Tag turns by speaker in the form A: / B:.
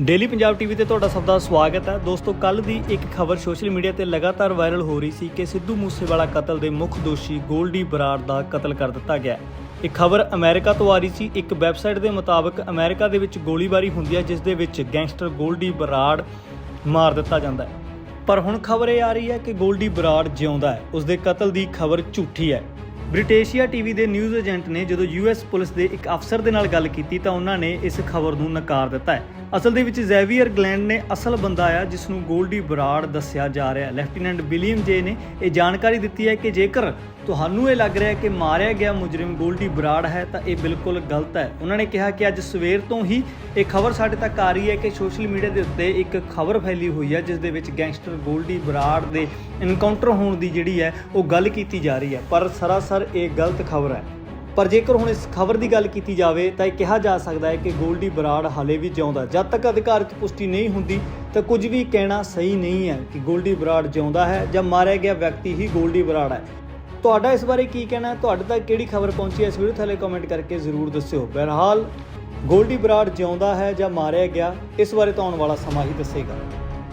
A: Daily Punjab TV ਤੇ ਤੁਹਾਡਾ ਸਭ ਦਾ ਸਵਾਗਤ ਹੈ। ਦੋਸਤੋ ਕੱਲ ਦੀ ਇੱਕ ਖਬਰ ਸੋਸ਼ਲ ਮੀਡੀਆ ਤੇ ਲਗਾਤਾਰ ਵਾਇਰਲ ਹੋ ਰਹੀ ਸੀ ਕਿ ਸਿੱਧੂ ਮੂਸੇਵਾਲਾ ਕਤਲ ਦੇ ਮੁੱਖ ਦੋਸ਼ੀ ਗੋਲਡੀ ਬਰਾੜ ਦਾ ਕਤਲ ਕਰ ਦਿੱਤਾ ਗਿਆ ਇਹ ਖਬਰ ਅਮਰੀਕਾ ਤੋਂ ਆ ਰਹੀ ਸੀ। ਇੱਕ ਵੈਬਸਾਈਟ ਦੇ ਮੁਤਾਬਕ ਅਮਰੀਕਾ ਦੇ ਵਿੱਚ ਗੋਲੀਬਾਰੀ ਹੁੰਦੀ ਹੈ, ਜਿਸ ਦੇ ਵਿੱਚ ਗੈਂਗਸਟਰ ਗੋਲਡੀ ਬਰਾੜ ਮਾਰ ਦਿੱਤਾ ਜਾਂਦਾ ਹੈ। ਪਰ ਹੁਣ ਖਬਰ ਇਹ ਆ ਰਹੀ ਹੈ ਕਿ ਗੋਲਡੀ ਬਰਾੜ ਜਿਉਂਦਾ ਹੈ। ਉਸ ਦੇ ਕਤਲ ਦੀ ਖਬਰ ਝੂਠੀ ਹੈ। ਬ੍ਰਿਟੇਸ਼ੀਆ ਟੀਵੀ ਦੇ ਨਿਊਜ਼ ਏਜੰਟ ਨੇ ਜਦੋਂ ਯੂਐਸ ਪੁਲਿਸ ਦੇ ਇੱਕ ਅਫਸਰ ਦੇ ਨਾਲ ਗੱਲ ਕੀਤੀ ਤਾਂ ਉਹਨਾਂ ਨੇ ਇਸ ਖਬਰ ਨੂੰ ਨਕਾਰ ਦਿੱਤਾ ਹੈ। ਅਸਲ ਦੇ ਵਿੱਚ ਜ਼ੈਵੀਅਰ ਗਲੈਂਡ ਨੇ ਅਸਲ ਬੰਦਾ ਆ ਜਿਸ ਨੂੰ ਗੋਲਡੀ ਬਰਾੜ ਦੱਸਿਆ ਜਾ ਰਿਹਾ ਹੈ। ਲੈਫਟੀਨੈਂਟ ਵਿਲੀਅਮ ਜੇ ਨੇ ਇਹ ਜਾਣਕਾਰੀ ਦਿੱਤੀ ਹੈ ਕਿ ਜੇਕਰ ਤੁਹਾਨੂੰ ਇਹ ਲੱਗ ਰਿਹਾ ਕਿ ਮਾਰਿਆ ਗਿਆ ਮੁਜਰਮ ਗੋਲਡੀ ਬਰਾੜ ਹੈ ਤਾਂ ਇਹ ਬਿਲਕੁਲ ਗਲਤ ਹੈ। ਉਹਨਾਂ ਨੇ ਕਿਹਾ ਕਿ ਅੱਜ ਸਵੇਰ ਤੋਂ ਹੀ ਇਹ ਖਬਰ ਸਾਡੇ ਤੱਕ ਆ ਰਹੀ ਹੈ ਕਿ ਸੋਸ਼ਲ ਮੀਡੀਆ ਦੇ ਉੱਤੇ ਇੱਕ ਖਬਰ ਫੈਲੀ ਹੋਈ ਹੈ, ਜਿਸ ਦੇ ਵਿੱਚ ਗੈਂਗਸਟਰ ਗੋਲਡੀ ਬਰਾੜ ਦੇ ਇਨਕਾਊਂਟਰ ਹੋਣ ਦੀ ਜਿਹੜੀ ਹੈ ਉਹ ਗੱਲ ਕੀਤੀ ਜਾ ਰਹੀ ਹੈ। ਪਰ ਸਰਾਸਰ ਇਹ ਗਲਤ ਖਬਰ ਹੈ। ਪਰ ਜੇਕਰ ਹੁਣ ਇਸ ਖਬਰ ਦੀ ਗੱਲ ਕੀਤੀ ਜਾਵੇ ਤਾਂ ਇਹ ਕਿਹਾ ਜਾ ਸਕਦਾ ਹੈ ਕਿ ਗੋਲਡੀ ਬਰਾੜ ਹਾਲੇ ਵੀ ਜਿਉਂਦਾ ਜਦ ਤੱਕ ਅਧਿਕਾਰਤ ਪੁਸ਼ਟੀ ਨਹੀਂ ਹੁੰਦੀ ਤਾਂ ਕੁਝ ਵੀ ਕਹਿਣਾ ਸਹੀ ਨਹੀਂ ਹੈ ਕਿ ਗੋਲਡੀ ਬਰਾੜ ਜਿਉਂਦਾ ਹੈ ਜਾਂ ਮਾਰਿਆ ਗਿਆ ਵਿਅਕਤੀ ਹੀ ਗੋਲਡੀ ਬਰਾੜ ਹੈ। ਤੁਹਾਡਾ ਇਸ ਬਾਰੇ ਕੀ ਕਹਿਣਾ? ਹੈ ਤੁਹਾਡੇ ਤੱਕ ਕਿਹੜੀ ਖਬਰ ਪਹੁੰਚੀ ਹੈ? ਇਸ ਵੀਡੀਓ ਥੱਲੇ ਕਮੈਂਟ ਕਰਕੇ ਜ਼ਰੂਰ ਦੱਸਿਓ। ਬਹਰਹਾਲ, ਗੋਲਡੀ ਬਰਾੜ ਜਿਉਂਦਾ ਹੈ ਜਾਂ ਮਾਰਿਆ ਗਿਆ, ਇਸ ਬਾਰੇ ਤਾਂ ਆਉਣ ਵਾਲਾ ਸਮਾਂ ਹੀ ਦੱਸੇਗਾ।